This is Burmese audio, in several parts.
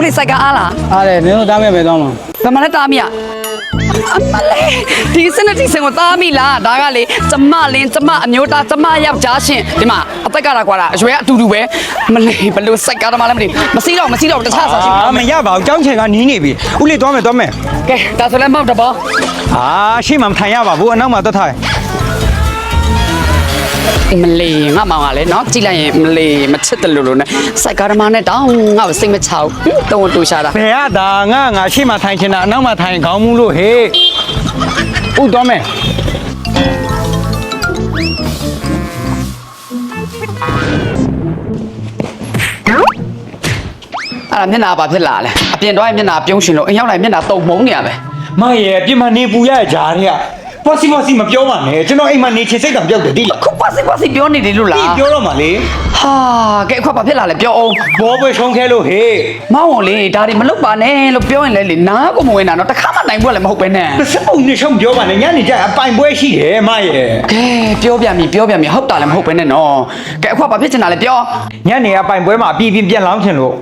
ဦးလေးစိုက်ကအားလားအားတယ်နင်တို့တားမဲ့ပဲသွားမှာဘယ်မှာလဲတားမိရအမလေးဒီစနစ်ဒီစင်ကိုတားမိလားဒါကလေကျမလင်းကျမအမျိုးသားကျမယောက်ျားရှင်ဒီမှာအသက်ကတော့ကွာတာအရွယ်ကအတူတူပဲမလေးဘလို့စိုက်ကားတော့မှလည်းမသိမစီးတော့မစီးတော့တခြားစားရှိအာမရပါဘူးကြောင်းချင်ကနီးနေပြီဦးလေးသွားမယ်သွားမယ်ကဲဒါဆိုလည်းမောက်တဘောအာရှေ့မှာမထိုင်ရပါဘူးအနောက်မှာတက်ထား မလေးငါမောင်ကလည်းเนาะကြည့်လိုက်ရင်မလေးမချစ်တယ်လို့လို့နဲ့စိုက်ကားဓမ္မနဲ့တောင်းငါ့ကိုစိတ်မချဘူးတုံးတူရှာတာ ဘယ်ရတာငါငါရှေ့မှာထိုင်ချင်တာအနောက်မှာထိုင်ခေါင်းမူလို့ဟေးဦးသွားမယ် အဲ့ဒါမျက်နှာဘာဖြစ်လာလဲအပြင်တော့မျက်နှာပြုံးရှင်လို့အိမ်ရောက်လိုက်မျက်နှာတုံမုံနေရပဲ မရဲ့ပြင်မနေပူရတဲ့ဂျားတွေက ပေါ့စီပေါ့စီမပြောပါနဲ့ကျွန်တော်အိမ်မှာနေချင်စိတ်ကပြောက်တယ်တိလားခုပါစီပါစီပြောနေတယ်လို့လားတိပြောတော့မှလေဟာကဲအခုဘာဖြစ်လာလဲပြောအောင်ဘောပွဲရှုံးခဲလို့ဟေးမောင်းအောင်လေဒါတွေမလုပ်ပါနဲ့လို့ပြောရင်လည်းလေနားကိုမဝင်တာတော့တခါမှ နိုင်ဖို့လည်းမဟုတ်ပဲနဲ့စက်ပုံနေရှုံးပြောပါနဲ့ညနေကျရင်အပိုင်ပွဲရှိတယ်မရဲ့ကဲပြောပြမည်ပြောပြမည်ဟုတ်တာလည်းမဟုတ်ပဲနဲ့နော်ကဲအခုဘာဖြစ်ချင်တာလဲပြောညနေအပိုင်ပွဲမှာအပြည့်ပြည့်ပြန်လောင်းချင်လို့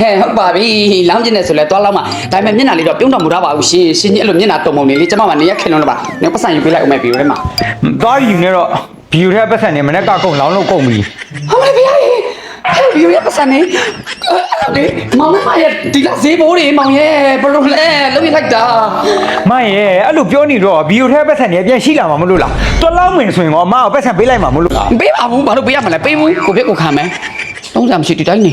ဟဲ့ဟုတ်ပါပြီလောင်းကျင်နေဆိုလဲသွားလောက်မှာဒါပေမဲ့မျက်နှာလေးတော့ပြုံးတော်မူတာပါဘူးရှင်ရှင်ကြီးအဲ့လိုမျက်နှာတုံမုံနေလေကျမကနေရက်ခင်လုံးတော့ပါနေပတ်စံယူပေးလိုက်ဦးမယ်ပြီထဲမှာသွားယူနေတော့ဘီယူထဲပတ်စံနေမနေ့ကကုန်လောင်းလို့ကုန်ပြီဟောမလေးဗျာ ဟဲ့ဘီရပတ်စံနေအဲ့လေမောင်မရဲ့ဒီကဈေးဘိုးတွေမောင်ရဲ့ဘလို့လဲလုံးရလိုက်တာမရဲ့အဲ့လိုပြောနေတော့ဘီယူထဲပတ်စံနေပြန်ရှိလာမှာမလို့လားတွက်လောက်မင်းဆိုရင်တော့အမကိုပတ်စံပေးလိုက်မှာမလို့လားပေးပါဘူးဘာလို့ပေးရမလဲပေးဘူးကိုပြက်ကိုခံမယ်သုံးစရာမရှိဒီတိုင်းနေ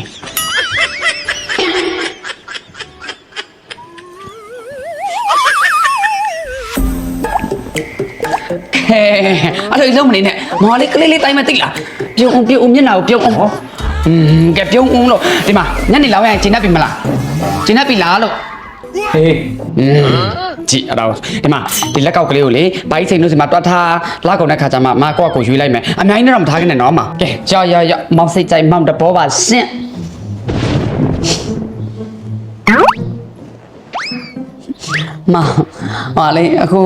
ဟဲအဲ့လိုလုံးမနေနဲ့မော်လေးကလေးလေးတိုင်းမသိလားပြုံအောင်ပြုံအောင်မျက်နှာကိုပြုံအောင်อืม ကဲပြုံအောင်လို့ဒီမှာညနေလောက်ရရင်ကျင်းတတ်ပြီမလားကျင်းတတ်ပြီလားလို့ဟေးอืมကြည့်အဲ့တော့ဒီမှာဒီလက်ကောက်ကလေးကိုလေဘိုင်းစိန်တို့စီမှာတွတ်ထားလောက်ကုန်တဲ့ခါကျမှမကောက်ကိုရွေးလိုက်မယ်အများကြီးနဲ့တော့မထားခင်နဲ့နော်မကဲကြောက်ရရမောင်စိတ်ကြိုက်မောင်တဘောပါရှင့်မဟာလေအခု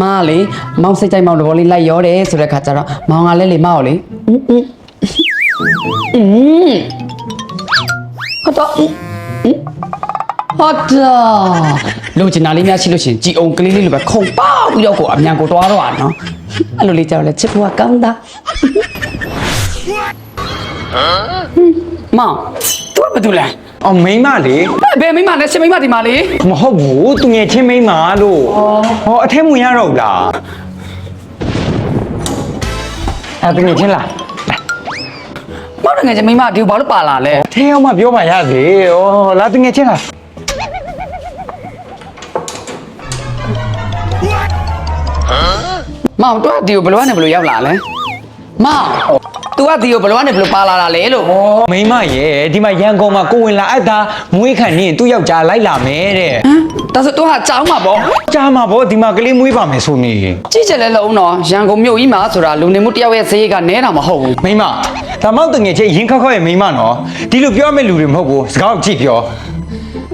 မကလေမောင်စိတ်ကြိုက်မောင်တဘောလေးလိုက်ရောတယ်ဆိုတဲ့ခါကျတော့မောင်ကလည်းလေမောင်ကိုလေ อืมอืมอืมဟုတ်တော့อืม ဟုတ်တာလုံချင်တာလေးများရှိလို့ရှရင်ကြည်အောင်ကလေးလေးလိုပဲခုံပေါက်ပြီးတော့ကိုအမြန်ကိုတွားတော့อ่ะနော်အဲ့လိုလေးကြောက်လဲချစ်ဖို့ကကောင်းတာဟမ်မောင်သူကဘာတူလဲ အော်မိန်းမလေ ဘယ်မိမလဲရှင်မိမဒီမှာလေ မဟုတ်ဘူးသူငယ်ချင်းမိန်းမလို့ဟောအထက်မဝင်ရတော့ဘူးလားအဲ့သူငယ်ချင်းလား မောင်တငယ်ချင်းမိမဒီကိုဘာလို့ပါလာလဲအထက်ရောက်မှပြောပါရစေဩလာသူငယ်ချင်းလားမောင်တော့ဒီကိုဘယ်လိုကနေဘယ်လိုရောက်လာလဲမောင် तू ကဒီကိုဘယ်လိုကနေဘယ်လိုပါလာတာလဲလို့မိန်းမရဲ့ဒီမှာရန်ကုန်မှာကိုဝင်လာအပ်တာမွေးခံနေရင်သူ့ယောက်ျားလိုက်လာမယ်တဲ့ဟမ်ဒါဆို तू ဟာကြောင်းမှာပေါ့ကြားမှာဗောဒီမှာကလေးမွေးပါမယ်ဆိုနေ ကြည့်ကြလဲလုံးတော့ရန်ကုန်မြို့ကြီးမှာဆိုတာလူနေမှုတယောက်ရဲ့ဈေးကနဲတာမဟုတ်ဘူး မိန်းမ ဒါမောက်တငယ်ချင်းရင်ခောက်ခောက်ရဲ့မိန်းမနော်ဒီလိုပြောမဲ့လူတွေမဟုတ်ဘူးစကားကိုကြည့်ပြော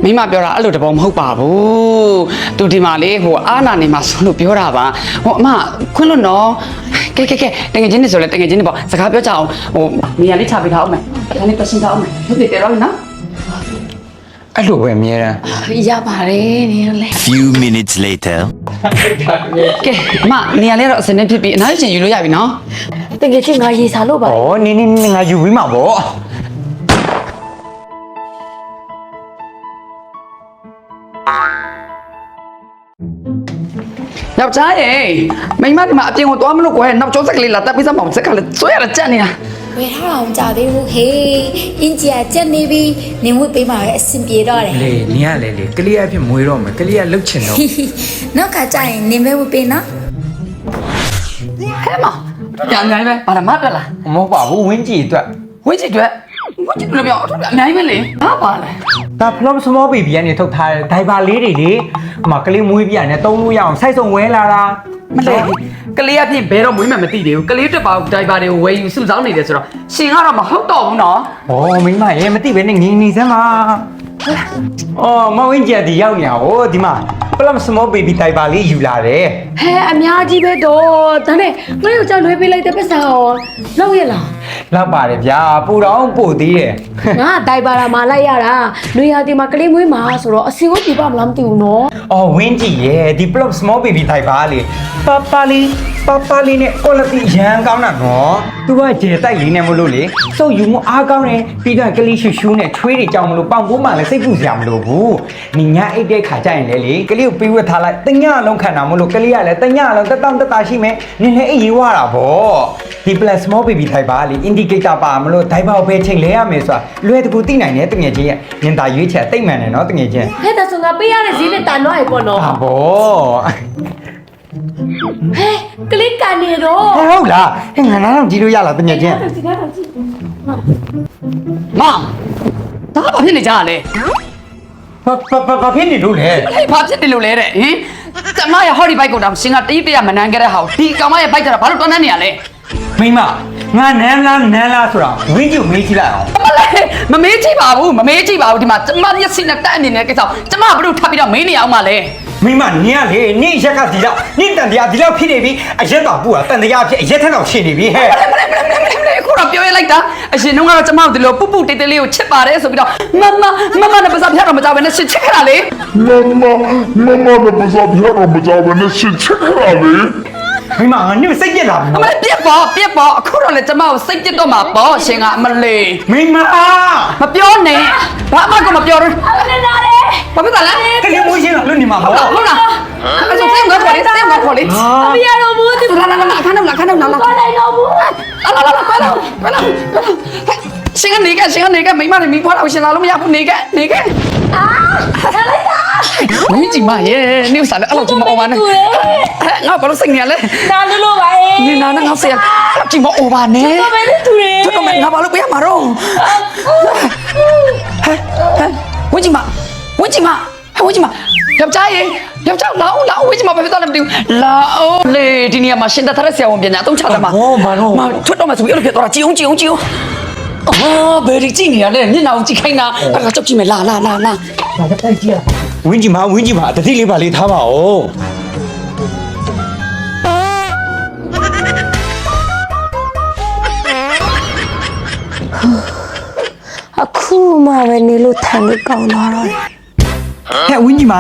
မိမပြောတာအဲ့လိုတဘောမဟုတ်ပါဘူးသူဒီမှာလေဟိုအာနာနေမှာဆိုလို့ပြောတာပါဟိုအမခွန်းလို့နော်ကဲကဲကဲတကယ်ချင်းနေဆိုလဲတကယ်ချင်းနေပေါ့စကားပြောကြအောင်ဟိုနေရာလေးချပေးထားအောင်မယ်ဒါလေးပတ်စင်ထားအောင်မယ်ဟုတ်ပြီတယ်တော့နော်အဲ့လိုပဲအမြဲတမ်းရပါတယ်နေရာလေး Few minutes later. ကဲအမနေရာလေးတော့အစင်းနေဖြစ်ပြီအနားချင်းယူလို့ရပြီနော် တကယ်ချင်းငါရေစားလို့ပါဩနင်းနင်းနင်းငါယူပြီးမှာဗောယောက်ျားရေမိမဒီမှာအပြင်ကိုသွားမလို့ကွယ်နောက်ကျောစက်ကလေးလာတက်ပြီးစမ်းပါဦးစက်ကလေးဆွဲရတဲ့ကြက်နေတာဝယ်ထားအောင်ကြာသေးဘူးဟေးအင်ဂျီယာကြက်နေပြီနေဝတ်ပေးမှာပဲအဆင်ပြေတော့တယ်လေနင်ကလေလေကလေးအဖြစ်မွေးတော့မယ်ကလေးကလှုပ်ချင်တော့နောက်ခါကျရင်နေမဲဝတ်ပေးနော်ဟဲ့မ ညာညာပဲဘာလဲမတက်လားမဟုတ်ပါဘူးဝင်းကြီးအတွက်ဝင်းချစ်တွေဝင်းချစ်တွေပြောအထူးအများကြီးပဲလေဘာပါလဲဒါ flop small baby ကနေထုတ်ထားတဲ့ဒိုင်ဘာလေးတွေလေအမကလေးမွေးပြရတယ်တုံးလို့ရအောင်စိုက်စုံဝဲလာတာမလေးကလေးအဖြစ်ဘယ်တော့မွေးမှမသိသေးဘူးကလေးတက်ပါဒိုင်ဘာတွေကိုဝယ်ယူစုဆောင်းနေတယ်ဆိုတော့ရှင်ကတော့မဟုတ်တော့ဘူးနော်ဩမိန်းမရဲ့မသိပဲနဲ့ငင်းနေစမ်းပါအော်မဝင်းကြီးကဒီရောက်နေတာဟိုဒီမှာ flop small baby ဒိုင်ဘာလေးယူလာတယ်ဟဲအများကြီးပဲတော့ဒါနဲ့ငါ့ယောက်ျားလွှဲပေးလိုက်တဲ့ပတ်စံရောလောက်ရလားလောက်ပါတယ်ဗျာပူတော့ပို့သေးတယ်ငါတိုင်ပါလာမလိုက်ရတာနှွေဟာဒီမှာကလေးမွေးမှာဆိုတော့အစင်ကိုပြပါမလားမသိဘူးနော်အော်ဝင်းကြီးရဲ့ဒီ plop small baby type ပါလေပပလေးပပလေးနဲ့ quality ရန်ကောင်းတာနော်သူကကျေတိုက်လေးနဲ့မလို့လေစုပ်ယူမှုအားကောင်းတယ်ပြီးတော့ကလေးရှူရှူနဲ့ချွေးတွေကြောင်မလို့ပေါင်ပိုးမှလည်းစိတ်ပူစရာမလိုဘူးညီညာအိတ်တဲ့ခါကျရင်လေလေကလေးကိုပေးဝတ်ထားလိုက်တညလုံးခံတာမလို့ကလေးကလည်းတညလုံးတက်တောင့်တက်တာရှိမယ်နင်းလည်းအေးရေးဝတာဗောဒီ plus small baby type ပါလေ indicator ပါမလို့ဒိုင်ဘာကိုပဲချိန်လဲရမယ်ဆိုတာလွယ်တကူသိနိုင်တယ်တငယ်ချင်းရဲ့ညင်သာရွေးချယ်တိတ်မှန်တယ်နော်တငယ်ချင်းဟဲ့ဒါဆိုငါပေးရတဲ့ဈေးနဲ့တန်တော့ရပေါ့နော်ဟာဗောဟဲ့ကလေးကန်နေတော့ဟဲ့ဟုတ်လားဟဲ့ငါနားတော့ကြည့်လို့ရလားတငယ်ချင်းဒီကတော့ကြည့်မောင်ဒါဘာဖြစ်နေကြလဲဘာဘာဘာဖြစ်နေလို့လဲဟေးဘာဖြစ်နေလို့လဲတဲ့ဟင်ကျမရဲ့ဟော်ဒီဘိုက်ကိုတောင်ရှင်ကတီးတရမနှမ်းခဲ့တဲ့ဟာကိုဒီကောင်မရဲ့ဘိုက်ကြတော့ဘာလို့တွန်းနေနေရလဲမိမ ငါနန်းလားနန်းလားဆိုတာဝင်းကျုံမေးကြည့်လိုက်အောင်မလေးမမေးကြည့်ပါဘူးမမေးကြည့်ပါဘူးဒီမှာကျမမျက်စိနဲ့တက်အနေနဲ့ကိစ္စကျမကဘလို့ထပ်ပြီးတော့မေးနေအောင်မလဲမိမနင်းကလေနင်းရက်ကဒီလောက်နင်းတန်တရားဒီလောက်ဖြစ်နေပြီအရက်တော်ပူတာတန်တရားဖြစ်အရက်ထက်တော့ရှင်းနေပြီဟဲ့မလေးမလေးမလေးမလေးမလေးခုတော့ပြောရလိုက်တာအရှင်တုန်းကတော့ကျမတို့ဒီလိုပုပ်ပုတေးသေးလေးကိုချစ်ပါတယ်ဆိုပြီးတော့မမမမနဲ့ပါစားဖျက်တော့မကြောက်ဘဲနဲ့ရှစ်ချစ်ခဲ့တာလေ Mama, mama da ba za biya ba za ba na shi cika ne. မိမငါနင်းစိတ်ပြက်လာပြီအမလေးပြက်ပေါ်ပြက်ပေါ်အခုတော့လေကျမကိုစိတ်ပြစ်တော့မှာပေါ့ရှင်ကအမလေးမိမမပြောနဲ့ဘာမှကိုမပြောတော့နေနာလေဘာဖြစ်တာလဲကလေးမိုးရှင်းလာလို့နေမှာဟုတ်ပေါ့လားဟုတ်လားအဲ့ဆိုစိတ်ငါခေါ်လေးစိတ်ငါခေါ်လေးမရတော့ဘူးဒီလာလာလာခဏလာခဏလာလာဘာလိုက်တော့ဘူးလာလာလာကွာလာကွာလာရှင်ကနေကရှင်ကနေကမိမနဲ့မိဖွားတော့ရှင်လာလို့မရဘူးနေကနေကအာလာလို က်တာမင်းကြီးမရဲ့နေဥစားလည်းအဲ့လိုကြီးမအောင်ပါနဲ့ငါဘာလို့စိတ်နေရလဲနာလို့လို့ပါအေးနေနာနဲ့ငါဆရာအဲ့ကြီးမအောင်ပါနဲ့တော့ပဲသူတွေကျွတ်တော့ငါဘာလို့ပြရမှာတော့ဟဲ့ဟဲ့ဝင်းကြီးမဝင်းကြီးမဝင်းကြီးမယောက်ျားရေယောက်ျားလာအောင်လာအောင်ဝင်းကြီးမပဲဖြစ်သွားတယ်မသိဘူးလာအောင်လေဒီနေရာမှာရှင်သက်ထားတဲ့ဆရာဝန်ပညာအသုံးချတယ်မှာဟောဘာလို့မထွတ်တော့မှဆိုပြီးအဲ့လိုဖြစ်သွားတာကြည်အောင်ကြည်အောင်ကြည်အောင်အာဘယ်ဒီကြည့်နေရလဲမျက်နှာကိုကြည့်ခိုင်းတာအဲ့ဒါကြောက်ကြည့်မယ်လာလာလာလာ ဝင်းကြီးမဝင်းကြီးမတတိလေးပါလေးထားပါဦးအခုမှပဲနေလို့ထိုင်လို့ကောင်းသွားတော့ဟဲ့ဝင်းကြီးမ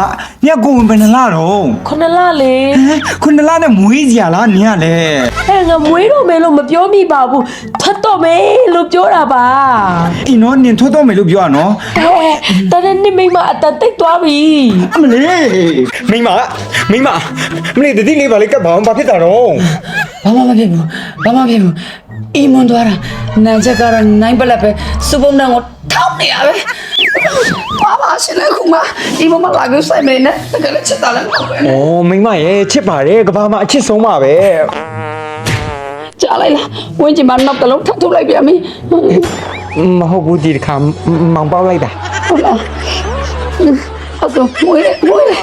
ညကိုဝင်ဘယ်နှလားတော့ခုနလလေဟမ်ခုနလားနဲ့မွေးစရာလားနင်းကလေဟဲ့ငါမွေးတော့မယ်လို့မပြောမိပါဘူးထတ်တော့မယ်လို့ပြောတာပါအင်းနော်နင်ထွတ်တော့မယ်လို့ပြောရနော်ဟဲ့တနေ့နေ့မိမအတန်တိတ်သွားပြီအမလေးမိမမိမမလေးတတိလေးပါလေးကပ်ပါအောင်ဘာဖြစ်တာတော့ ဘာမှမဖြစ်ဘူးဘာမှမဖြစ်ဘူး အီမွန်သွားတာနာချက်ကတော့နိုင်ပလက်ပဲစူပုံတန်ကိုထောက်နေရပဲဘာပါရှင်လဲခုမှအီမွန်မလာဘူးဆိုင်မနေနဲ့တကယ်လည်းချစ်တာလည်းမဟုတ်ပဲ။အော်မိမရဲ့ချစ်ပါတယ်ကဘာမှာအချစ်ဆုံးပါပဲကြားလိုက်လားဝင်းချင်မနောက်တစ်လုံးထပ်ထုတ်လိုက်ပြန်ပြီ။မဟုတ်ဘူးဒီတစ်ခါမောင်ပေါက်လိုက်တာဟုတ်လားအဲ့ဆိုမွေးလေမွေးလေ